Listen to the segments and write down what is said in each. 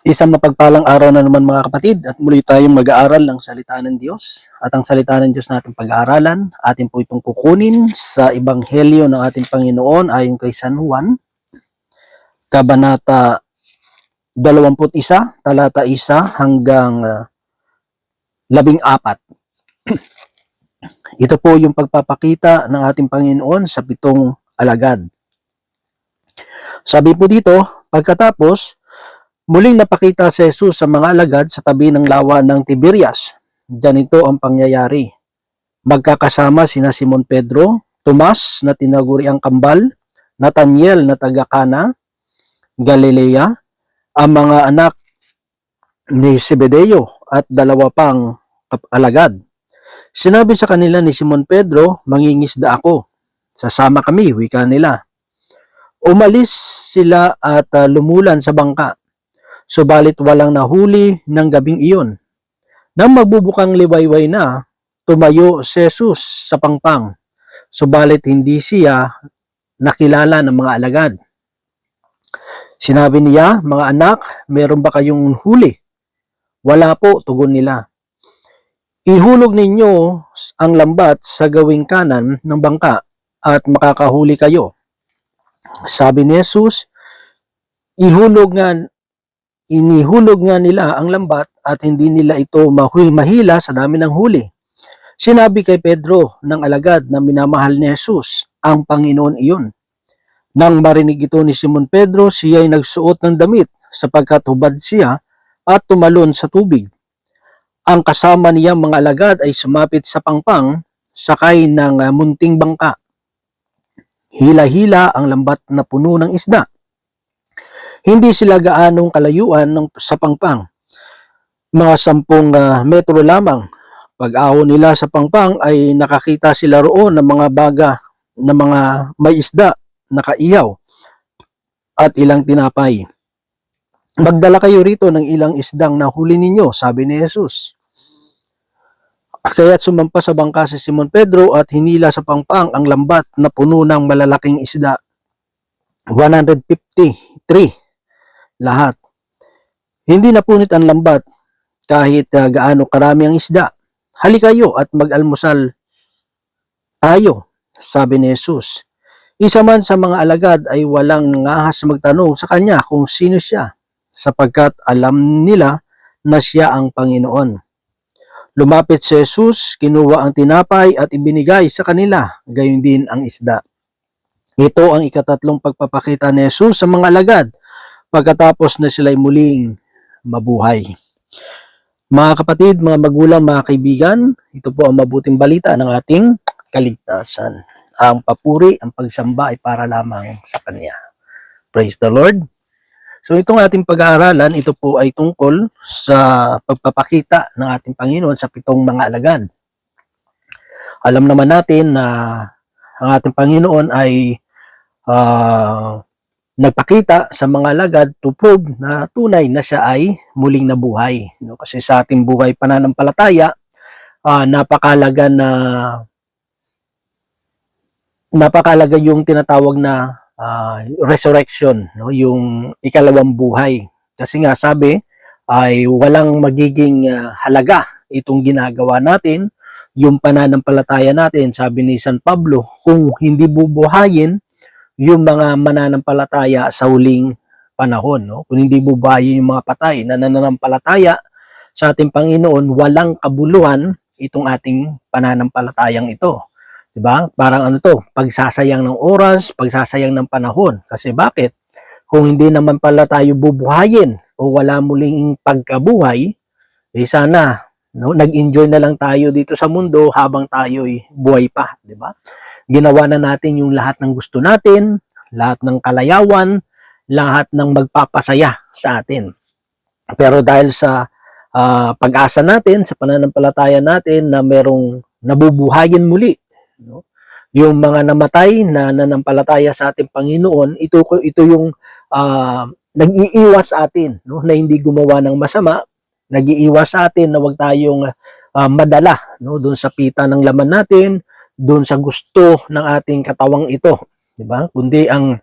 Isang mapagpalang araw na naman mga kapatid at muli tayong mag-aaral ng salita ng Diyos. At ang salita ng Diyos natin pag-aaralan, atin po itong kukunin sa Ebanghelyo ng ating Panginoon ayon kay San Juan, Kabanata 21, talata 1 hanggang uh, 14. Ito po yung pagpapakita ng ating Panginoon sa pitong alagad. Sabi po dito, pagkatapos, Muling napakita si Jesus sa mga alagad sa tabi ng lawa ng Tiberias. Ganito ang pangyayari. Magkakasama sina Simon Pedro, Tomas na tinaguri ang kambal, Nathaniel na taga Cana, Galilea, ang mga anak ni Zebedeo at dalawa pang alagad. Sinabi sa kanila ni Simon Pedro, mangingisda ako. Sasama kami, wika nila. Umalis sila at uh, lumulan sa bangka subalit walang nahuli ng gabing iyon. Nang magbubukang liwayway na, tumayo si Jesus sa pangpang, subalit hindi siya nakilala ng mga alagad. Sinabi niya, mga anak, meron ba kayong huli? Wala po, tugon nila. Ihulog ninyo ang lambat sa gawing kanan ng bangka at makakahuli kayo. Sabi ni Jesus, ihulog nga inihulog nga nila ang lambat at hindi nila ito mahila sa dami ng huli. Sinabi kay Pedro ng alagad na minamahal ni Jesus ang Panginoon iyon. Nang marinig ito ni Simon Pedro, siya ay nagsuot ng damit sapagkat hubad siya at tumalon sa tubig. Ang kasama niya mga alagad ay sumapit sa pangpang sakay ng munting bangka. Hila-hila ang lambat na puno ng isda hindi sila gaanong kalayuan ng, sa pangpang. Mga sampung uh, metro lamang. Pag ahon nila sa pangpang ay nakakita sila roon ng mga baga na mga may isda nakaiyaw at ilang tinapay. Magdala kayo rito ng ilang isdang nahuli ninyo, sabi ni Jesus. Kaya't sumampa sa bangka si Simon Pedro at hinila sa pangpang ang lambat na puno ng malalaking isda. 153 lahat. Hindi na punit ang lambat kahit uh, gaano karami ang isda. Halika kayo at mag-almusal tayo, sabi ni Jesus. Isa man sa mga alagad ay walang nangahas magtanong sa kanya kung sino siya, sapagkat alam nila na siya ang Panginoon. Lumapit si Jesus, kinuha ang tinapay at ibinigay sa kanila, gayon din ang isda. Ito ang ikatatlong pagpapakita ni Jesus sa mga alagad pagkatapos na sila'y muling mabuhay. Mga kapatid, mga magulang, mga kaibigan, ito po ang mabuting balita ng ating kaligtasan. Ang papuri, ang pagsamba ay para lamang sa Kanya. Praise the Lord. So itong ating pag-aaralan, ito po ay tungkol sa pagpapakita ng ating Panginoon sa pitong mga alagad. Alam naman natin na ang ating Panginoon ay uh, nagpakita sa mga lagad to prove na tunay na siya ay muling nabuhay. No? Kasi sa ating buhay pananampalataya, uh, napakalaga na napakalaga yung tinatawag na uh, resurrection, no? yung ikalawang buhay. Kasi nga sabi, ay walang magiging uh, halaga itong ginagawa natin, yung pananampalataya natin, sabi ni San Pablo, kung hindi bubuhayin, yung mga mananampalataya sa huling panahon. No? Kung hindi bubayin yung mga patay na nananampalataya sa ating Panginoon, walang kabuluhan itong ating pananampalatayang ito. 'Di ba? Parang ano to, pagsasayang ng oras, pagsasayang ng panahon. Kasi bakit? Kung hindi naman pala tayo bubuhayin o wala muling pagkabuhay, eh sana no, nag-enjoy na lang tayo dito sa mundo habang tayo'y buhay pa, 'di ba? Ginawa na natin yung lahat ng gusto natin, lahat ng kalayawan, lahat ng magpapasaya sa atin. Pero dahil sa uh, pag-asa natin, sa pananampalataya natin na merong nabubuhayin muli, no? yung mga namatay na nanampalataya sa ating Panginoon, ito ito yung uh, nag-iiwas atin, no? na hindi gumawa ng masama, nag-iiwas sa atin na wag tayong uh, madala no doon sa pita ng laman natin, doon sa gusto ng ating katawang ito, di ba? Kundi ang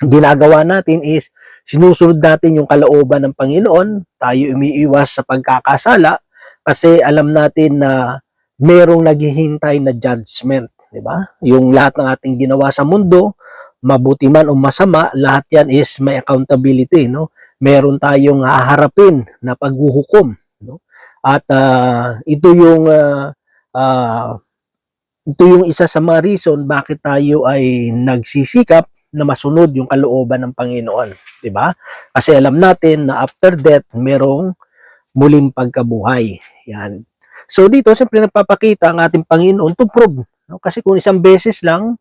ginagawa natin is sinusunod natin yung kalooban ng Panginoon, tayo umiiwas sa pagkakasala kasi alam natin na merong naghihintay na judgment, di ba? Yung lahat ng ating ginawa sa mundo, mabuti man o masama, lahat yan is may accountability, no? Meron tayong haharapin na paghuhukom, no? At ah, ito yung ah, ah, ito yung isa sa mga reason bakit tayo ay nagsisikap na masunod yung kalooban ng Panginoon, 'di ba? Kasi alam natin na after death merong muling pagkabuhay. Yan. So dito siyempre nagpapakita ang ating Panginoon to prove, no? Kasi kung isang beses lang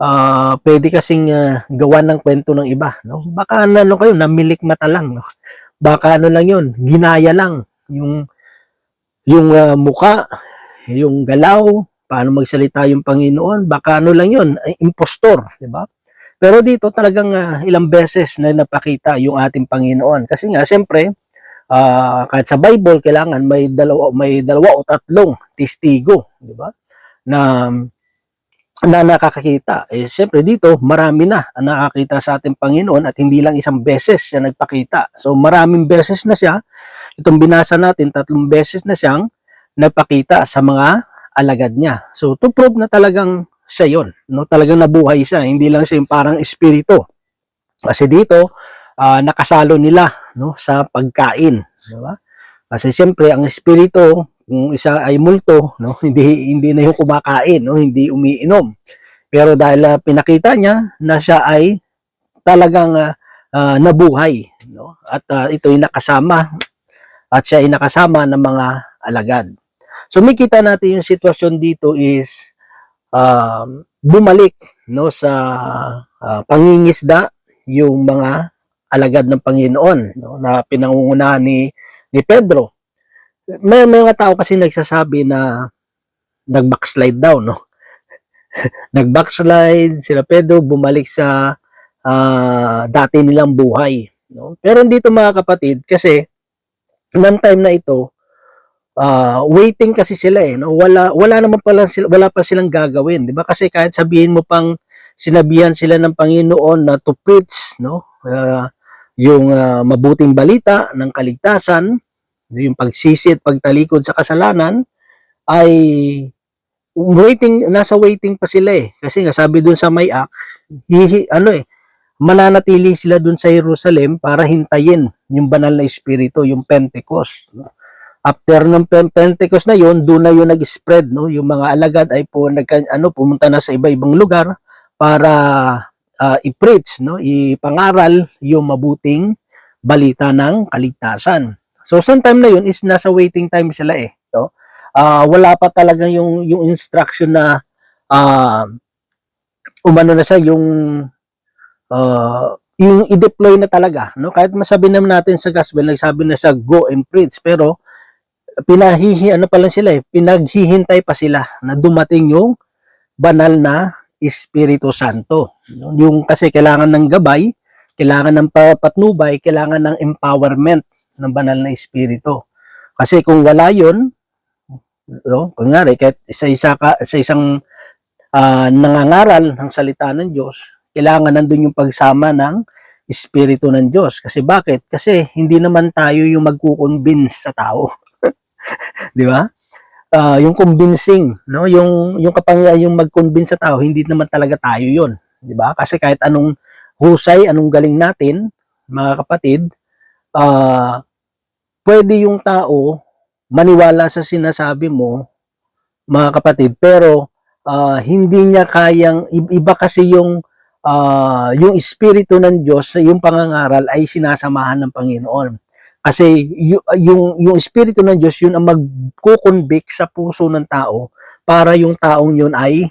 ah pwede kasing ah, gawan ng kwento ng iba, no? Baka ano kayo, namilik mata lang, no? Baka ano lang 'yun, ginaya lang yung yung ah, muka, yung galaw, paano magsalita yung Panginoon, baka ano lang 'yun, impostor, 'di ba? Pero dito talagang ah, ilang beses na napakita yung ating Panginoon. Kasi nga, siyempre, ah, kahit sa Bible, kailangan may dalawa, may dalawa o tatlong testigo, di ba? Na, na nakakakita. Eh, siyempre dito, marami na ang nakakita sa ating Panginoon at hindi lang isang beses siya nagpakita. So, maraming beses na siya. Itong binasa natin, tatlong beses na siyang nagpakita sa mga alagad niya. So, to prove na talagang siya yon no talagang nabuhay siya hindi lang siya yung parang espiritu kasi dito ah, nakasalo nila no sa pagkain di ba kasi siyempre ang espiritu kung isa ay multo no hindi hindi na yung kumakain no hindi umiinom pero dahil ah, pinakita niya na siya ay talagang ah, ah, nabuhay no at ah, ito ay nakasama at siya ay nakasama ng mga alagad so makita natin yung sitwasyon dito is um, bumalik no sa ah, pangingisda yung mga alagad ng Panginoon no, na pinangungunahan ni ni Pedro. May, mga tao kasi nagsasabi na nag-backslide daw no. nag-backslide sila Pedro bumalik sa ah, dati nilang buhay no. Pero dito mga kapatid kasi nang time na ito ah, waiting kasi sila eh no wala wala naman pala sila wala pa silang gagawin di ba kasi kahit sabihin mo pang sinabihan sila ng Panginoon na to preach no ah, yung ah, mabuting balita ng kaligtasan yung pagsisi at pagtalikod sa kasalanan ay waiting nasa waiting pa sila eh kasi nga sabi dun sa may Acts hihi, ano eh mananatili sila dun sa Jerusalem para hintayin yung banal na espiritu yung Pentecost after ng Pen- Pentecost na yon, doon na yung nag-spread, no? Yung mga alagad ay po nag ano pumunta na sa iba-ibang lugar para ah, i-preach, no? Ipangaral yung mabuting balita ng kaligtasan. So sometime na yun is nasa waiting time sila eh, no? Ah, wala pa talaga yung yung instruction na ah umano na siya yung ah, yung i-deploy na talaga, no? Kahit masabi naman natin sa gospel, nagsabi na sa go and preach, pero pinahihi ano pa lang sila eh, pinaghihintay pa sila na dumating yung banal na Espiritu Santo. Yung kasi kailangan ng gabay, kailangan ng pa- patnubay, kailangan ng empowerment ng banal na Espiritu. Kasi kung wala yun, no, kunyari, kahit sa, isa ka, sa isang ah, nangangaral ng salita ng Diyos, kailangan nandun yung pagsama ng Espiritu ng Diyos. Kasi bakit? Kasi hindi naman tayo yung magkukonvince sa tao. 'di ba? Ah, yung convincing, no? Yung yung kapangyarihan yung mag-convince sa tao, hindi naman talaga tayo 'yon, 'di ba? Kasi kahit anong husay, anong galing natin, mga kapatid, ah pwede yung tao maniwala sa sinasabi mo, mga kapatid, pero ah, hindi niya kayang iba kasi yung ah, yung espiritu ng Diyos, yung pangangaral ay sinasamahan ng Panginoon. Kasi yu- yung yung espiritu ng Diyos yun ang magko-convict sa puso ng tao para yung taong yun ay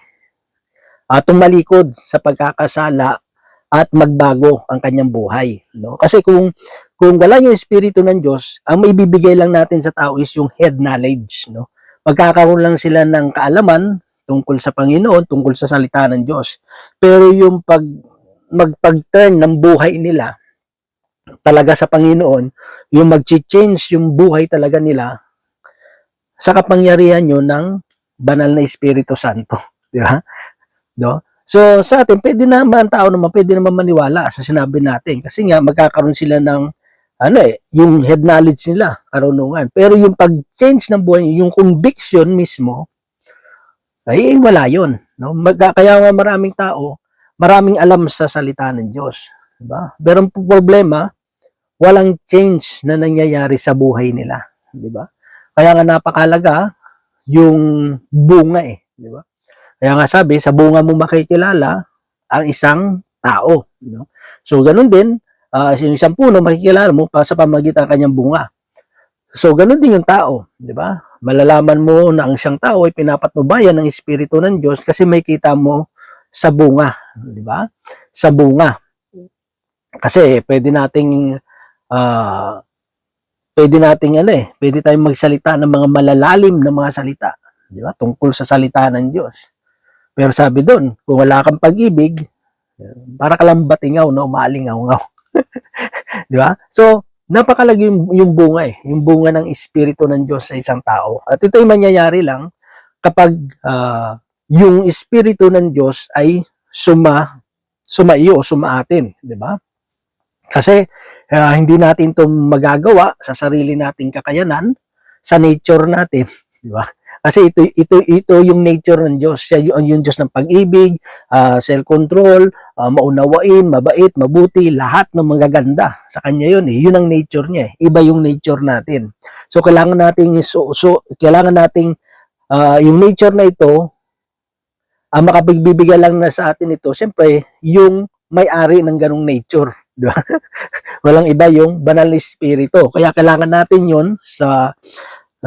ah, tumalikod sa pagkakasala at magbago ang kanyang buhay, no? Kasi kung kung wala yung espiritu ng Diyos, ang maibibigay lang natin sa tao is yung head knowledge, no? Magkakaroon lang sila ng kaalaman tungkol sa Panginoon, tungkol sa salita ng Diyos. Pero yung pag magpag-turn ng buhay nila talaga sa Panginoon, yung mag-change yung buhay talaga nila sa kapangyarihan yun ng banal na Espiritu Santo. Di ba? No? So sa atin, pwede naman, tao naman, pwede naman maniwala sa sinabi natin. Kasi nga, magkakaroon sila ng, ano eh, yung head knowledge nila, karunungan. Pero yung pag-change ng buhay, yung conviction mismo, ay wala yun. No? Magka, kaya nga maraming tao, maraming alam sa salita ng Diyos. Diba? Pero ang problema, walang change na nangyayari sa buhay nila. Di ba? Kaya nga napakalaga yung bunga eh. Di ba? Kaya nga sabi, sa bunga mo makikilala ang isang tao. No? So, ganun din, ah, yung isang puno makikilala mo pa sa pamagitan ng kanyang bunga. So, ganun din yung tao. Di ba? Malalaman mo na ang isang tao ay pinapatnubayan ng Espiritu ng Diyos kasi may kita mo sa bunga. Di ba? Sa bunga. Kasi pwede nating ah pwede nating ano eh, pwede tayong magsalita ng mga malalalim na mga salita, di ba? Tungkol sa salita ng Diyos. Pero sabi doon, kung wala kang pag-ibig, para ka lang batingaw, no? Maalingaw-ngaw. di ba? So, napakalagi yung, yung bunga eh, yung bunga ng Espiritu ng Diyos sa isang tao. At ito ay mangyayari lang kapag ah, yung Espiritu ng Diyos ay suma, sumaiyo o sumaatin, di ba? Kasi ah, hindi natin 'to magagawa sa sarili nating kakayanan, sa nature natin, di ba? Kasi ito ito ito yung nature ng Diyos. Siya yung, yung Diyos ng pag-ibig, ah, self-control, ah, maunawain, mabait, mabuti, lahat ng magaganda. Sa kanya 'yun eh. 'Yun ang nature niya eh. Iba yung nature natin. So kailangan nating so, so kailangan nating ah, yung nature na ito ang makapagbibigay lang na sa atin ito, siyempre, yung may-ari ng ganong nature. Di ba? Walang iba yung banal na espiritu. Kaya kailangan natin yon sa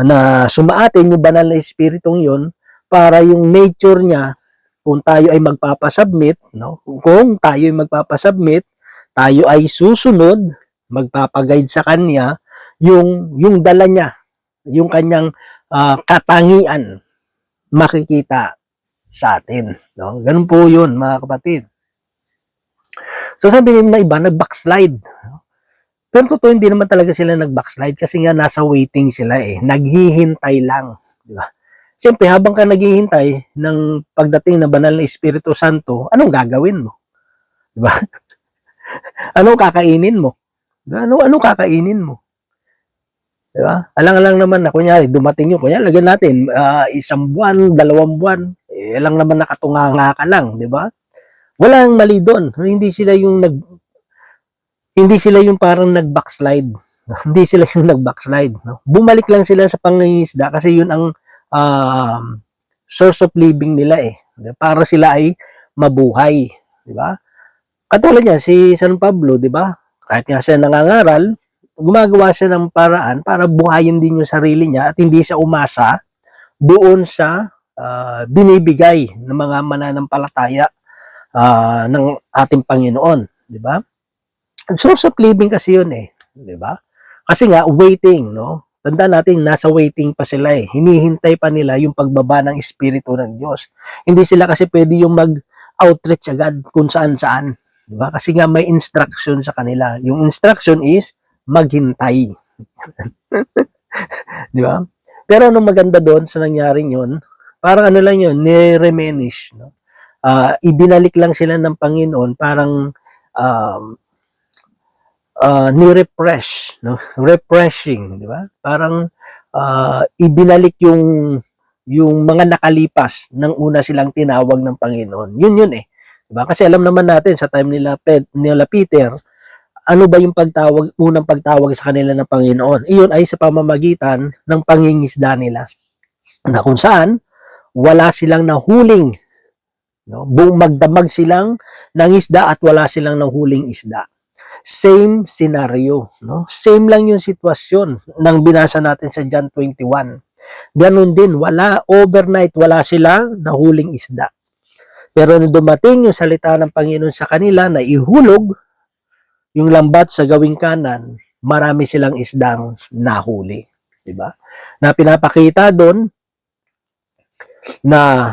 na sumaatin yung banal na espiritong yon para yung nature niya, kung tayo ay magpapasubmit, no? kung tayo ay magpapasubmit, tayo ay susunod, magpapaguide sa kanya, yung, yung dala niya, yung kanyang ah, katangian, makikita sa atin. No? Ganun po yun, mga kapatid. So sabi ng iba, nag-backslide. Pero totoo, hindi naman talaga sila nag-backslide kasi nga nasa waiting sila eh. Naghihintay lang. Di ba? Siyempre, habang ka naghihintay ng pagdating ng banal na Espiritu Santo, anong gagawin mo? Di ba? anong kakainin mo? Di ba? Ano, anong kakainin mo? Di ba? Alang-alang naman na, kunyari, dumating yun. Kunyari, lagyan natin, ah, isang buwan, dalawang buwan. Eh, alang naman nakatunganga ka lang, di ba? Walang mali doon. Hindi sila yung nag hindi sila yung parang nag-backslide. hindi sila yung nag-backslide. No? Bumalik lang sila sa pangingisda kasi yun ang um, source of living nila eh. Para sila ay mabuhay. Di ba? Katulad niya, si San Pablo, di ba? Kahit nga siya nangangaral, gumagawa siya ng paraan para buhayin din yung sarili niya at hindi siya umasa doon sa ah, binibigay ng mga mananampalataya ah, ng ating Panginoon, di ba? Source of living kasi yun eh, di ba? Kasi nga waiting, no? Tandaan natin nasa waiting pa sila eh. Hinihintay pa nila yung pagbaba ng espiritu ng Diyos. Hindi sila kasi pwede yung mag-outreach agad kung saan-saan, di ba? Kasi nga may instruction sa kanila. Yung instruction is maghintay. di ba? Pero anong maganda doon sa nangyaring yun, parang ano lang yun, ni-remenish, no? ah ibinalik lang sila ng Panginoon parang um, ah, ni-refresh, no? refreshing, di ba? Parang ah, ibinalik yung yung mga nakalipas ng una silang tinawag ng Panginoon. Yun yun eh. Di ba? Kasi alam naman natin sa time nila, Ped, nila Peter, ano ba yung pagtawag, unang pagtawag sa kanila ng Panginoon? Iyon ay sa pamamagitan ng pangingisda nila. Na kung saan, wala silang nahuling No? Buong magdamag silang ng isda at wala silang nahuling isda. Same scenario. No? Same lang yung sitwasyon nang binasa natin sa John 21. Ganun din, wala, overnight, wala sila nahuling isda. Pero nung dumating yung salita ng Panginoon sa kanila na ihulog yung lambat sa gawing kanan, marami silang isdang nahuli. Diba? Na pinapakita doon na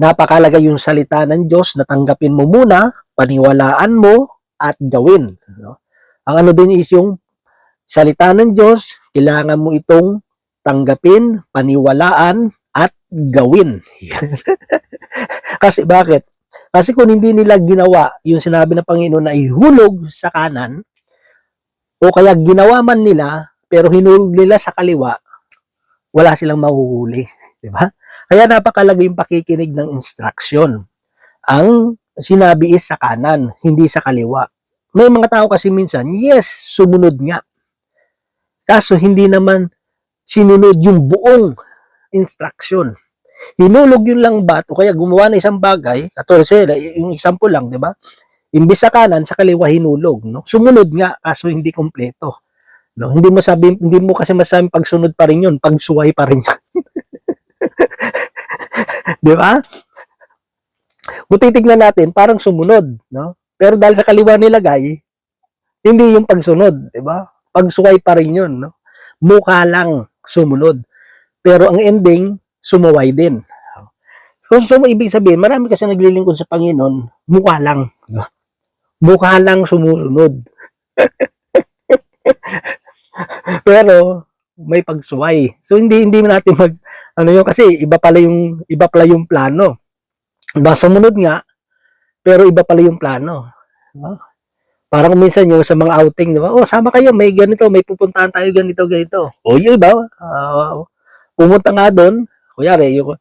napakalaga yung salita ng Diyos na tanggapin mo muna, paniwalaan mo, at gawin. No? Ang ano din is yung salita ng Diyos, kailangan mo itong tanggapin, paniwalaan, at gawin. Kasi bakit? Kasi kung hindi nila ginawa yung sinabi ng Panginoon na ihulog sa kanan, o kaya ginawa man nila, pero hinulog nila sa kaliwa, wala silang mahuhuli. Di ba? Kaya napakalaga yung pakikinig ng instruction. Ang sinabi is sa kanan, hindi sa kaliwa. May mga tao kasi minsan, yes, sumunod nga. Kaso hindi naman sinunod yung buong instruction. Hinulog yung langbat o kaya gumawa ng isang bagay, katulad sila, yung example lang, di ba? Imbis sa kanan, sa kaliwa hinulog, no? Sumunod nga, kaso hindi kompleto. No? Hindi mo sabi, hindi mo kasi masabi pagsunod pa rin yun, pagsuway pa rin yun. di ba? Kung titignan natin, parang sumunod, no? Pero dahil sa kaliwa nilagay, hindi yung pagsunod, di ba? Pagsuway pa rin yun, no? Mukha lang sumunod. Pero ang ending, sumuway din. Kung so, ibig sabihin, marami kasi naglilingkod sa Panginoon, mukha lang. No? Mukha lang sumusunod. Pero may pagsuway. So hindi hindi natin mag ano yun kasi iba pala yung iba pala yung plano. Ba sumunod nga pero iba pala yung plano. Diba? Parang minsan yung sa mga outing, di ba? Oh, sama kayo, may ganito, may pupuntahan tayo ganito, ganito. O yung iba, ah, pumunta nga doon, kunyari, yung,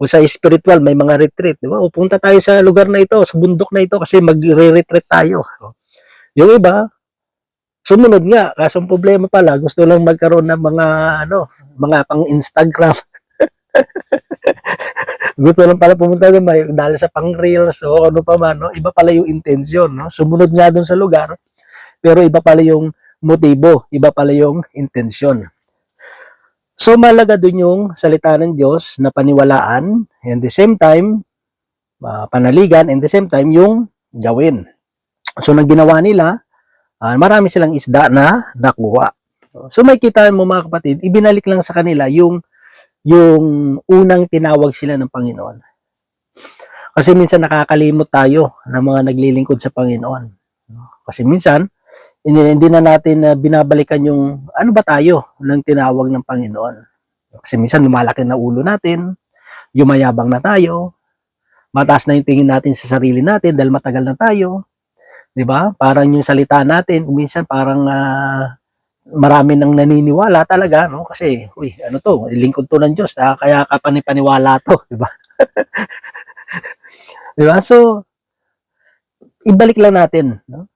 kung sa spiritual, may mga retreat, di ba? O punta tayo sa lugar na ito, sa bundok na ito, kasi magre-retreat tayo. Yung iba, sumunod nga, kaso problema pala, gusto lang magkaroon ng mga, ano, mga pang Instagram. gusto lang pala pumunta doon, may dahil sa pang reels o ano pa man, no? iba pala yung intensyon, no? Sumunod nga doon sa lugar, pero iba pala yung motibo, iba pala yung intensyon. So malaga doon yung salita ng Diyos na paniwalaan, and the same time, uh, panaligan, and the same time yung gawin. So nang ginawa nila, uh, marami silang isda na nakuha. So may kita mo mga kapatid, ibinalik lang sa kanila yung yung unang tinawag sila ng Panginoon. Kasi minsan nakakalimot tayo ng mga naglilingkod sa Panginoon. Kasi minsan, hindi, na natin uh, binabalikan yung ano ba tayo ng tinawag ng Panginoon. Kasi minsan lumalaki na ulo natin, yumayabang na tayo, mataas na yung tingin natin sa sarili natin dahil matagal na tayo. 'Di ba? Parang yung salita natin, minsan parang uh, marami nang naniniwala talaga, no? Kasi, uy, ano to, lingkod to ng Diyos, ah, kaya ka panipaniwala to, di ba? di ba? So, ibalik lang natin, no?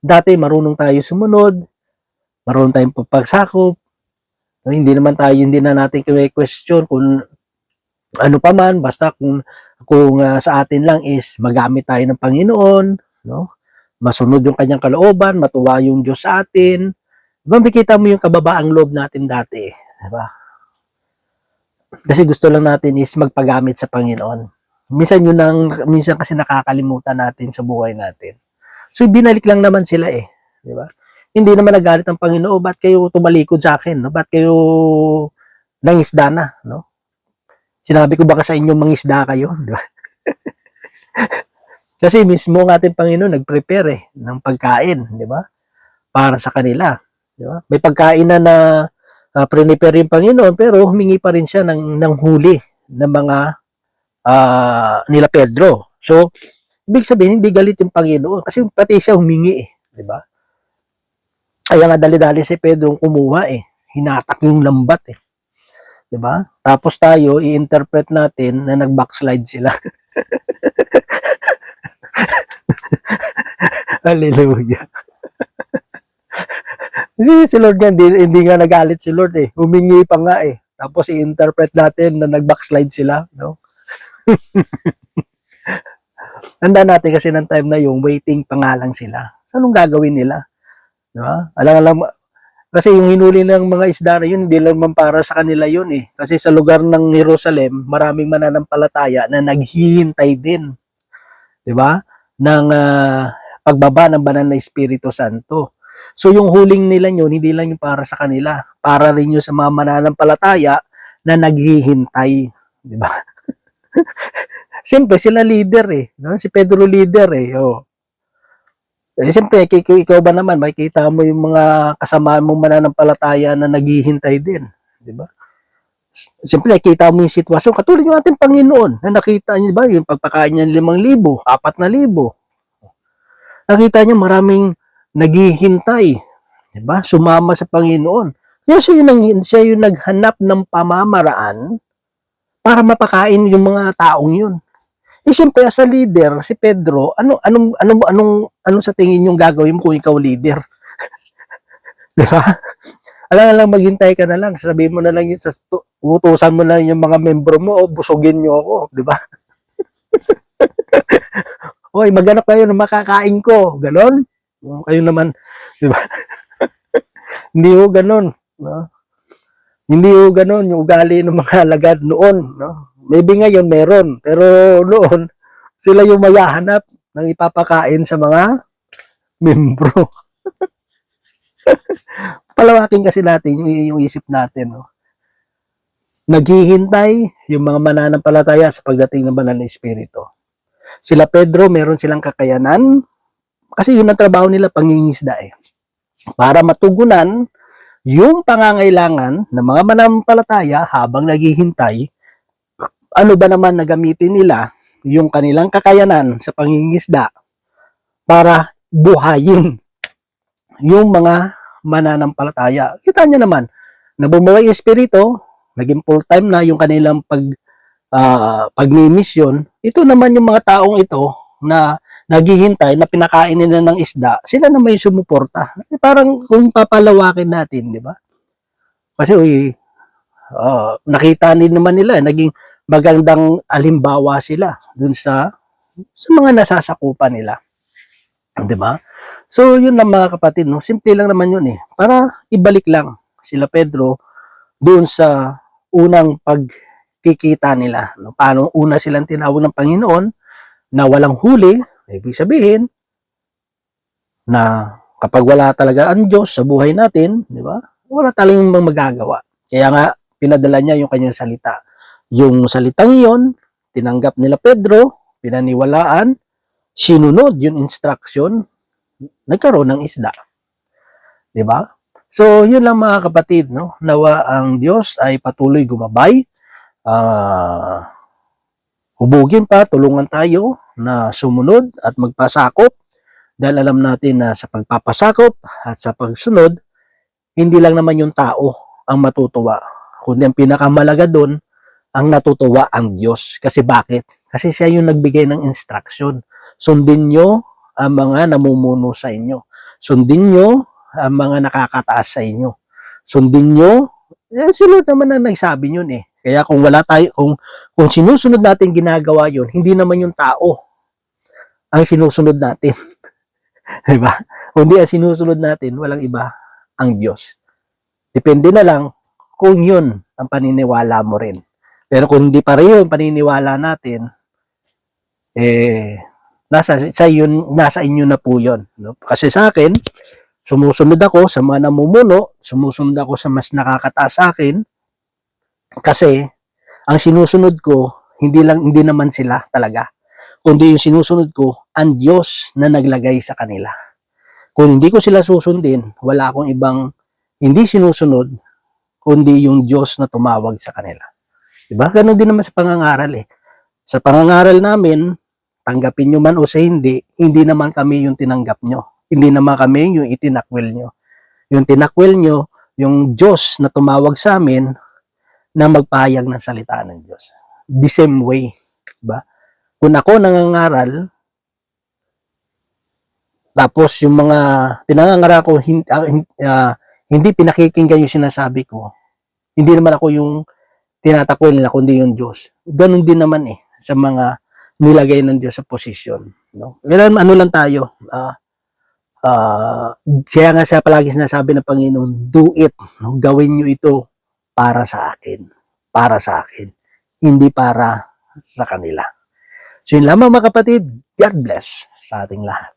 Dati, marunong tayo sumunod, marunong tayong pagsakop, no? hindi naman tayo, hindi na natin question kung ano pa man, basta kung, kung uh, sa atin lang is magamit tayo ng Panginoon, no? Masunod yung kanyang kalooban, matuwa yung Diyos sa atin, Diba, makikita mo yung kababaang loob natin dati, diba? Kasi gusto lang natin is magpagamit sa Panginoon. Minsan yun ang, minsan kasi nakakalimutan natin sa buhay natin. So, binalik lang naman sila eh. Di ba? Hindi naman nagalit ang Panginoon, ba't kayo tumalikod sa akin? No? Ba't kayo nangisda na? No? Sinabi ko baka sa inyo mangisda kayo? Di ba? kasi mismo ang ating Panginoon nag-prepare eh, ng pagkain, di ba? Para sa kanila. Di ba? May pagkain na na uh, prepare yung Panginoon pero humingi pa rin siya ng, ng huli ng mga uh, nila Pedro. So, ibig sabihin, hindi galit yung Panginoon kasi pati siya humingi eh. Di ba? Kaya nga dali-dali si Pedro kumuha eh. Hinatak yung lambat eh. Di ba? Tapos tayo, i-interpret natin na nag-backslide sila. Hallelujah. Kasi si Lord nga, hindi, hindi nga nagalit si Lord eh. Humingi pa nga eh. Tapos i-interpret natin na nag-backslide sila. No? Tanda natin kasi ng time na yung waiting pa nga lang sila. So, anong gagawin nila? Diba? Alam, alam, kasi yung hinuli ng mga isda na yun, hindi lang man para sa kanila yun eh. Kasi sa lugar ng Jerusalem, maraming mananampalataya na naghihintay din. Di ba? Ng uh, pagbaba ng banal na Espiritu Santo. So yung huling nila yun, hindi lang yung para sa kanila, para rin yung sa mga mananampalataya na naghihintay, di ba? Siyempre, sila leader eh. No? Si Pedro leader eh. Oh. Eh, siyempre, ikaw ba naman, makikita mo yung mga kasamaan mong mananampalataya na naghihintay din. Di ba? Siyempre, nakita mo yung sitwasyon. Katulad yung ating Panginoon na nakita niyo ba yung pagpakain niya ng limang libo, apat na libo. Nakita niya maraming naghihintay. Di ba? Sumama sa Panginoon. Kaya siya yung, siya yung naghanap ng pamamaraan para mapakain yung mga taong yun. Eh siyempre, as a leader, si Pedro, ano, anong, anong, anong, anong sa tingin yung gagawin mo kung ikaw leader? Di ba? Alam na lang, maghintay ka na lang. Sabihin mo na lang yun, sa, tu- utusan mo na yung mga membro mo, o busugin nyo ako. Di ba? Hoy, maghanap kayo ng makakain ko. Ganon. O, Kayo naman, di ba? Hindi ho ganon. No? Hindi ho ganon yung ugali ng mga alagad noon. No? Maybe ngayon meron, pero noon, sila yung mayahanap ng ipapakain sa mga membro. Palawakin kasi natin yung, yung isip natin. No? Naghihintay yung mga mananampalataya sa pagdating ng banal na Espiritu. Sila Pedro, meron silang kakayanan kasi yun ang trabaho nila, pangingisda eh. Para matugunan yung pangangailangan ng mga mananampalataya habang naghihintay, ano ba naman na gamitin nila yung kanilang kakayanan sa pangingisda para buhayin yung mga mananampalataya. Kita niyo naman, na bumuhay yung espiritu, naging full-time na yung kanilang pag uh, pagmimisyon, ito naman yung mga taong ito na naghihintay na pinakain nila ng isda, sila naman yung sumuporta. Eh, parang kung papalawakin natin, di ba? Kasi uy, ah, nakita din naman nila, eh, naging magandang alimbawa sila dun sa sa mga nasasakupan nila. Di ba? So, yun lang mga kapatid, no? simple lang naman yun eh. Para ibalik lang sila Pedro doon sa unang pagkikita nila. No? Paano una silang tinawag ng Panginoon na walang huli, ibig sabihin na kapag wala talaga ang Diyos sa buhay natin, di ba? Wala tayong magagawa. Kaya nga, pinadala niya yung kanyang salita. Yung salitang yon tinanggap nila Pedro, pinaniwalaan, sinunod yung instruction, nagkaroon ng isda. Di ba? So, yun lang mga kapatid, no? Nawa ang Diyos ay patuloy gumabay. Ah, hubugin pa, tulungan tayo na sumunod at magpasakop dahil alam natin na sa pagpapasakop at sa pagsunod, hindi lang naman yung tao ang matutuwa, kundi ang pinakamalaga doon, ang natutuwa ang Diyos. Kasi bakit? Kasi siya yung nagbigay ng instruction. Sundin nyo ang mga namumuno sa inyo. Sundin nyo ang mga nakakataas sa inyo. Sundin nyo, eh, si Lord naman ang nagsabi yun eh. Kaya kung wala tayo, kung, kung sinusunod natin ginagawa yun, hindi naman yung tao ang sinusunod natin. di ba? Kundi ang sinusunod natin, walang iba, ang Diyos. Depende na lang kung yun ang paniniwala mo rin. Pero kung hindi pa rin yung paniniwala natin, eh, nasa, sa yun, nasa inyo na po yun. No? Kasi sa akin, sumusunod ako sa mga namumuno, sumusunod ako sa mas nakakataas sa akin, kasi ang sinusunod ko, hindi lang hindi naman sila talaga. Kundi yung sinusunod ko, ang Diyos na naglagay sa kanila. Kung hindi ko sila susundin, wala akong ibang hindi sinusunod, kundi yung Diyos na tumawag sa kanila. Diba? Ganon din naman sa pangangaral eh. Sa pangangaral namin, tanggapin nyo man o sa hindi, hindi naman kami yung tinanggap nyo. Hindi naman kami yung itinakwil nyo. Yung tinakwil nyo, yung Diyos na tumawag sa amin na magpahayag ng salita ng Diyos. The same way. Diba? Kung ako nangangaral, tapos yung mga pinangangaral ko, hindi, hindi pinakikinggan yung sinasabi ko, hindi naman ako yung tinatakwil nila, kundi yung Diyos. Ganon din naman eh, sa mga nilagay ng Diyos sa posisyon. No? Kailan ano lang tayo, ah, ah, siya nga siya palagi sinasabi ng Panginoon, do it, no? gawin nyo ito para sa akin, para sa akin, hindi para sa kanila. So yun lamang mga kapatid, God bless sa ating lahat.